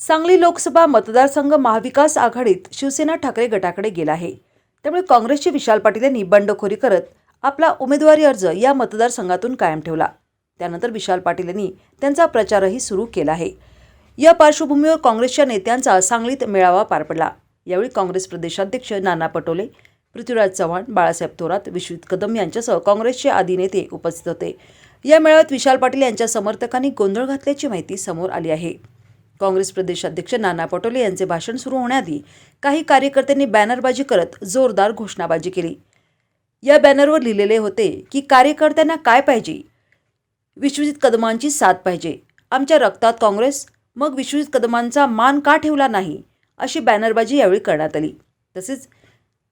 सांगली लोकसभा मतदारसंघ महाविकास आघाडीत शिवसेना ठाकरे गटाकडे गेला आहे. त्यामुळे काँग्रेसचे विशाल पाटील यांनी बंडखोरी करत आपला उमेदवारी अर्ज या मतदारसंघातून कायम ठेवला. त्यानंतर विशाल पाटील यांनी त्यांचा प्रचारही सुरू केला आहे. या पार्श्वभूमीवर काँग्रेसच्या नेत्यांचा सांगलीत मेळावा पार पडला. यावेळी काँग्रेस प्रदेशाध्यक्ष नाना पटोले पृथ्वीराज चव्हाण बाळासाहेब थोरात विश्वित कदम यांच्यासह काँग्रेसचे आदी नेते उपस्थित होते. या मेळाव्यात विशाल पाटील यांच्या समर्थकांनी गोंधळ घातल्याची माहिती समोर आली आहे. काँग्रेस प्रदेशाध्यक्ष नाना पटोले यांचे भाषण सुरू होण्याआधी काही कार्यकर्त्यांनी बॅनरबाजी करत जोरदार घोषणाबाजी केली. या बॅनरवर लिहिलेले होते की कार्यकर्त्यांना काय पाहिजे? विश्वजित कदमांची साथ पाहिजे. आमच्या रक्तात काँग्रेस. मग विश्वजित कदमांचा मान का ठेवला नाही? अशी बॅनरबाजी यावेळी करण्यात आली. तसेच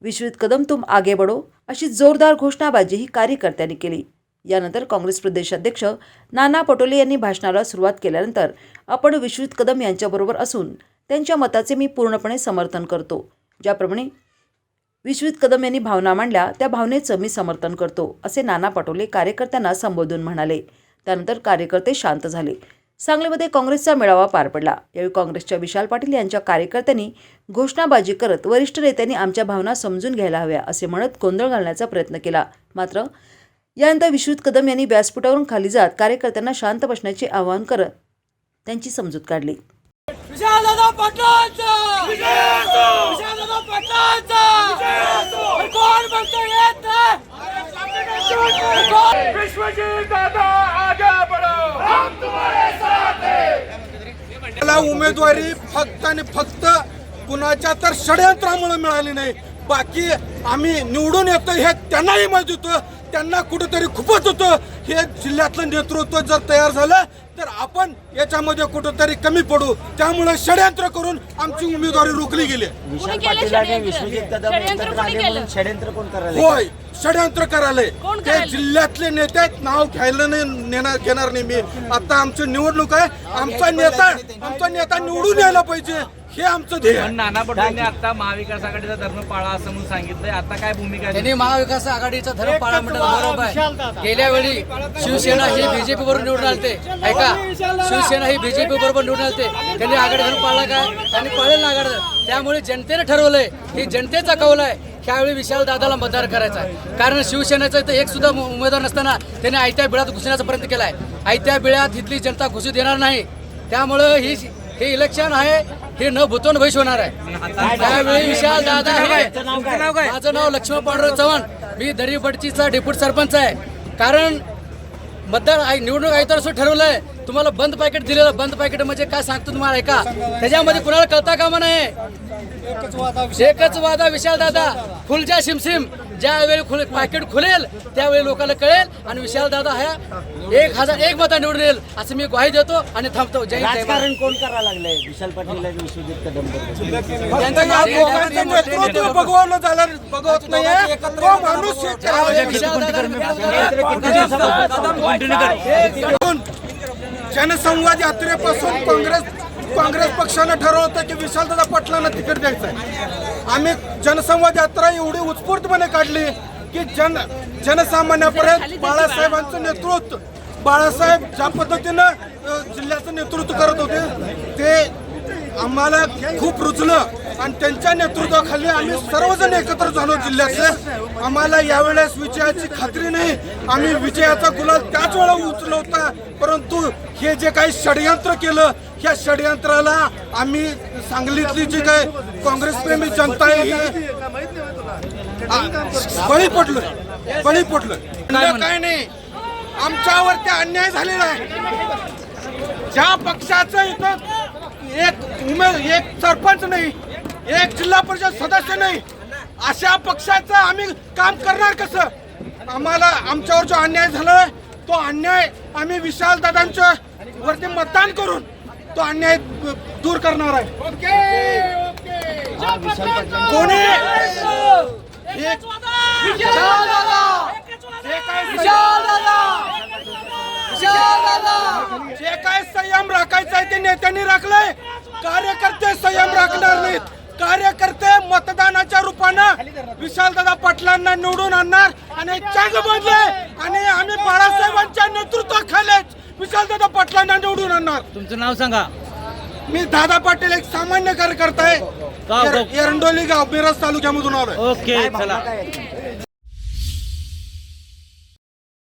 विश्वजित कदम तुम आगे बढो अशी जोरदार घोषणाबाजीही कार्यकर्त्यांनी केली. यानंतर काँग्रेस प्रदेशाध्यक्ष नाना पटोले यांनी भाषणाला सुरुवात केल्यानंतर आपण विश्वजित कदम यांच्याबरोबर असून त्यांच्या मताचे मी पूर्णपणे समर्थन करतो. ज्याप्रमाणे विश्वजित कदम यांनी भावना मांडल्या त्या भावनेचं मी समर्थन करतो असे नाना पटोले कार्यकर्त्यांना संबोधून म्हणाले. त्यानंतर कार्यकर्ते शांत झाले. सांगलीमध्ये काँग्रेसचा मेळावा पार पडला. यावेळी काँग्रेसच्या विशाल पाटील यांच्या कार्यकर्त्यांनी घोषणाबाजी करत वरिष्ठ नेत्यांनी आमच्या भावना समजून घ्यायला हव्या असे म्हणत गोंधळ घालण्याचा प्रयत्न केला. मात्र यानंतर विश्वजित कदम यांनी व्यासपीठावरून खाली जात कार्यकर्त्यांना शांत बसण्याचे आवाहन करत त्यांची समजूत काढली. विशालदादा पाटलांचा! विशालदादा पाटलांचा! कोण म्हणतो येत नाही! विश्वजीत दादा आगे बढ़ो! हम तुम्हारे साथ हैं! मला उमेदवारी फक्त आणि फक्त कुणाच्या तर षडयंत्रामुळे मिळाली नाही. बाकी आम्ही निवडून येतो हे त्यांनाही माहीत होतं. त्यांना कुठेतरी खूपच होतं. हे जिल्ह्यातलं नेतृत्व जर तयार झालं तर आपण याच्यामध्ये कुठेतरी कमी पडू. त्यामुळे षडयंत्र करून आमची उमेदवारी रोखली गेली. होय षडयंत्र करायलंय ते? जिल्ह्यातले नेते नाव घ्यायला नाही नेणार घेणार नाही मी. आता आमची निवडणूक आहे. आमचा नेता आमचा नेता निवडून यायला पाहिजे. हे आमचं ध्येय. आहे. नाना पटोलेंनी आता महाविकास आघाडीचा धर्म पाळा असं म्हणून सांगितलंय. आता काय भूमिका? त्यांनी महाविकास आघाडीचा धर्म पाळा म्हटलं बरोबर आहे. गेल्या वेळी शिवसेना ही बीजेपी बरोबर निवडून आलते. ऐका शिवसेना ही बीजेपी बरोबर निवडून आलते. त्यांनी आघाडी धर्म पाळला काय? त्यांनी पाळेल ना आघाडी धर्म. त्यामुळे जनतेने ठरवलंय ही जनतेचा कौल आहे. त्यावेळी विशाल दादाला मतदार करायचा आहे. कारण शिवसेनेचा इथं एक सुद्धा उम- उमेदवार नसताना त्यांनी आयत्या बिळात घुसण्याचा प्रयत्न केलाय. आयत्या बिळात इथली जनता घुसू देणार नाही. त्यामुळं ही हे इलेक्शन आहे हे न भूतोन भविष्य होणार आहे. त्यावेळी विशाल दादा हे माझं नाव लक्ष्मण पांडुरंग चव्हाण. मी दरीबडचीचा डेप्युटी सरपंच आहे. कारण मतदार आय- निवडणूक आयुक्तानं असं ठरवलंय. तुम्हाला बंद पॅकेट दिलेलं बंद पॅकेट म्हणजे काय सांगतो तुम्हाला ऐका? त्याच्यामध्ये कुणाला कळता कामा नाही एकच वादा विशाल दादा. फुलच्या सिमसिम ज्यावेळी खुल पॅकेट खुलेल त्यावेळी लोकांना कळेल आणि विशाल दादा हा एक हजार एक मता निवडून येईल असं मी ग्वाही देतो आणि थांबतो. जय हिंद, जय महाराष्ट्र. राजकारण कोण करायला लागलंय? विशाल पाटील आणि विश्वजित भगवान झालं तो माणूस विशाल दादा जनसंवाद यात्रेपासून काँग्रेस काँग्रेस पक्षानं ठरवलं होतं की विशालदादा पाटलांना तिकीट द्यायचं आहे आम्ही जनसंवाद यात्रा एवढी उत्स्फूर्तपणे काढली की जन जनसामान्यापर्यंत बाळासाहेबांचं नेतृत्व बाळासाहेब ज्या पद्धतीनं जिल्ह्याचं नेतृत्व करत होते ते आम्हाला खूप रुचलं आणि त्यांच्या नेतृत्वाखाली आम्ही सर्वजण एकत्र झालो जिल्ह्यातले आम्हाला यावेळेस विजयाची खात्री नाही. आम्ही विजयाचा गुलाल त्याच वेळा उचलला होता. परंतु हे जे काही षडयंत्र केलं ह्या षडयंत्राला आम्ही सांगलीतली जी काय काँग्रेसप्रेमी जनता आहे ही बळी पडलोय बळी पडलोय काय नाही. आमच्यावरती अन्याय झालेला आहे. ज्या पक्षाचं इथं एक उमेद एक सरपंच नाही एक जिल्हा परिषद सदस्य नाही. अशा पक्षाचं आम्ही काम करणार कसं? आम्हाला आमच्यावर जो अन्याय झाला तो अन्याय आम्ही विशाल दादांच्या वरती मतदान करून तो अन्याय दूर करणार आहे. कोणी? हे- जे काय संयम राखायचा आहे ते नेत्यांनी राखलंय. कार्यकर्ते संयम राखणार नाहीत. कार्यकर्ते मतदानाच्या रूपानं विशालदादा पाटलांना निवडून आणणार आणि चांग बदले आणि आम्ही बाळासाहेबांच्या नेतृत्वाखालीच विशालदादा पाटलांना निवडून आणणार. तुमचं नाव सांगा. मी दादा पाटील एक सामान्य कार्यकर्ता आहे. एरंडोली गाव मिरज तालुक्यामधून आलोय. ओके चला.